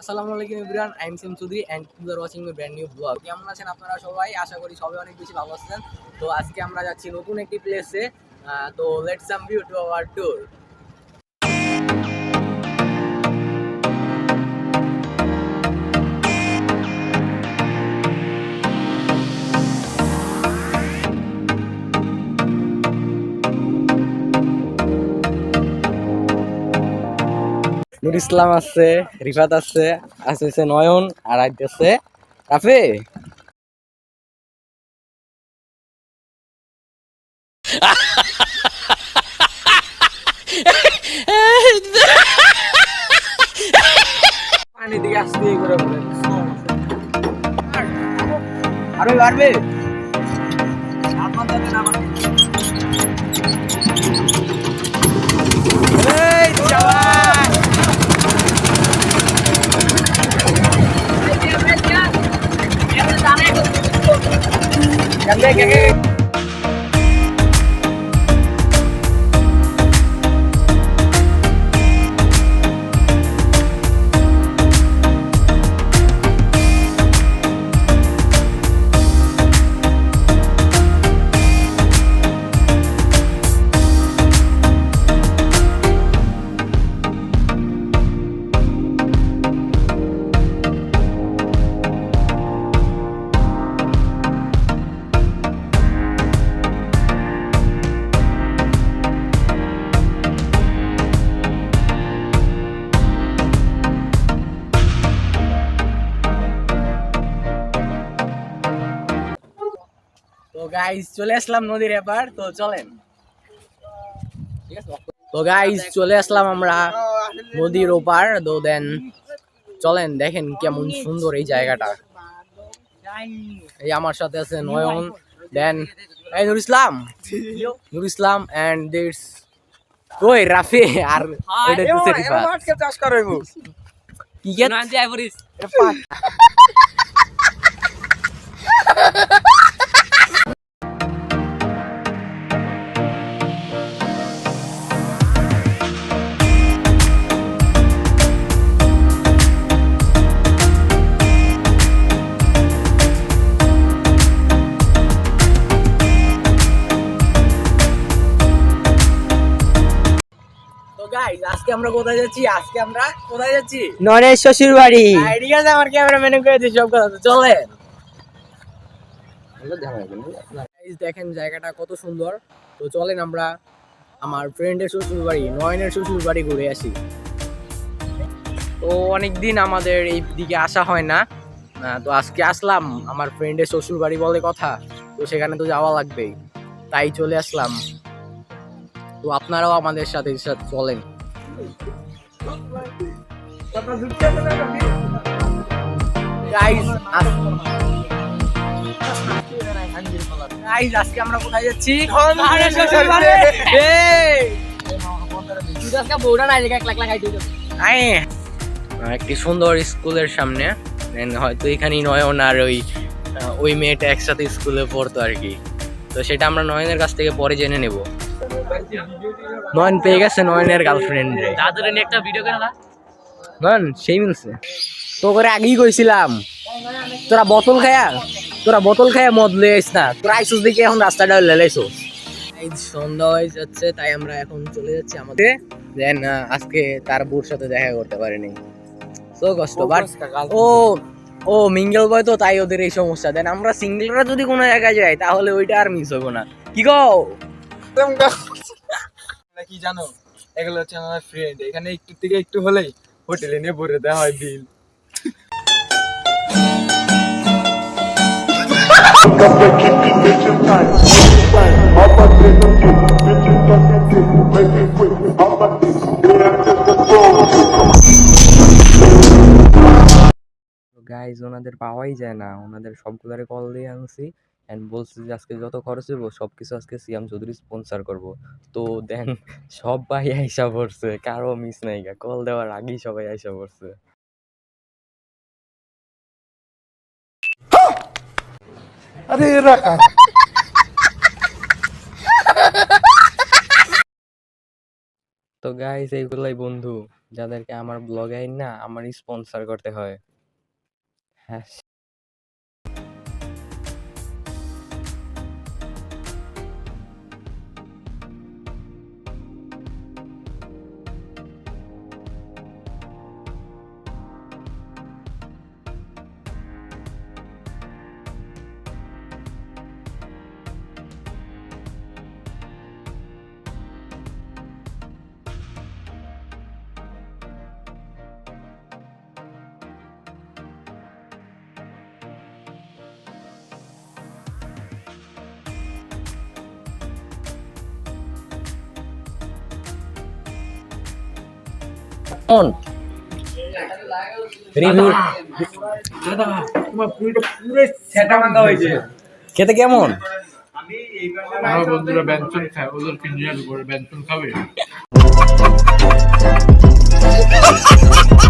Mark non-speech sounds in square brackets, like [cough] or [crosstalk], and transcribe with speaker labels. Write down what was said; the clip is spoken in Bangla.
Speaker 1: আসসালামু আলাইকুম everyone I am Sim Chowdhury and you are watching my brand new blog কেমন আছেন আপনারা সবাই? আশা করি সবাই অনেক বেশি ভালো আছেন। তো আজকে আমরা যাচ্ছি নতুন একটি প্লেসে তো let's some view to our tour Nur Islam আছে রিফাত আছে আছে নয়ন আর আইতেছে রাফে। পানি আরে পারবে Thank you. তো গাইস চলে আসলাম নদীর এপার তো চলেন। তো গাইস চলে আসলাম আমরা নদীর ওপার তো দেন চলেন দেখেন কেমন সুন্দর এই জায়গাটা। এই আমার সাথে আছে নয়ন দেন এই নুর ইসলাম। নুর ইসলাম এন্ড দিস কই রাফি আর ওইটা হচ্ছে রিফাত।
Speaker 2: চাষ করাইবো
Speaker 1: কি তো [laughs] আমরা কোথায় যাচ্ছি? আজকে আমরা কোথায় যাচ্ছি?
Speaker 2: নরেশ শ্বশুর বাড়ি।
Speaker 1: ঠিক আছে আমার ক্যামেরা ম্যানে করে দিই সব কথা। Guys, দেখেন জায়গাটা কত সুন্দর। তো চলেন আমরা আমার ফ্রেন্ডের শ্বশুর বাড়ি নয়নের শ্বশুর বাড়ি ঘুরে আসি। তো অনেকদিন আমাদের এই দিকে আসা হয় না। তো আজকে আসলাম আমার ফ্রেন্ডের শ্বশুর বাড়ি বলে কথা। তো সেখানে তো যাওয়া লাগবেই। তাই চলে আসলাম। তো আপনারাও আমাদের সাথে সাথে চলেন। আজকে আমরা কোথায় যাচ্ছি? একটি সুন্দর স্কুলের সামনে। হয়তো এখানেই নয়ন আর ওই ওই মেয়েটা একসাথে স্কুলে পড়তো আর কি। তো সেটা আমরা নয়নের কাছ থেকে পরে জেনে নেব। নয়ন পেয়ে গেছে নয়নের গার্লফ্রেন্ড রে।
Speaker 2: দাদুর একটা ভিডিও করে না
Speaker 1: নয়ন সেই মিলছে। তো করে আগেই কইছিলাম। তোরা বোতল খায়া তোরা বোতল খায়া মদ লয়ে আইস না। তোরা আইসুস দেখে এখন রাস্তাটা লেলাইছো এই সন্ধ্যা হয়ে যাচ্ছে তাই আমরা এখন চলে যাচ্ছি আমাদের। দেন আজকে তার বউর সাথে দেখা করতে পারিনি। সো কষ্ট বাট ও ও মিঙ্গেল বয় তো তাই ওদের এই সমস্যা। দেন আমরা সিঙ্গেলরা যদি কোনো জায়গায় যাই তাহলে ওইটা আর মিস হব না। কি গো
Speaker 2: কি জানো? এগুলো হচ্ছে আমার ফ্রেন্ড এখানে একটু থেকে একটু হলেই হোটেলে নিয়ে ভরে দেওয়া হয় বিল
Speaker 1: গাইজ ওনাদের পাওয়াই যায় না। ওনাদের সবগুলারে কল দিয়ে আনছি। অ্যান্ড বলছে যে আজকে যত খরচ হইব সব কিছু আজকে সিয়াম চৌধুরী স্পন্সার করব। তো দেন সবাই আইসা পড়ছে কারও মিস নাই গা। কল দেওয়ার আগেই সবাই আইসা পড়ছে। তো গাইস এইগুলাই বন্ধু। যাদেরকে আমার ব্লগ আইন না আমার স্পন্সার করতে হয়। হ্যাঁ কেমন রিভিউ খেতে কেমন?
Speaker 3: আমার বন্ধুরা ব্যঞ্জন খায় ওদেরকে নিয়ে আসব ব্যঞ্জন খাবে? [laughs]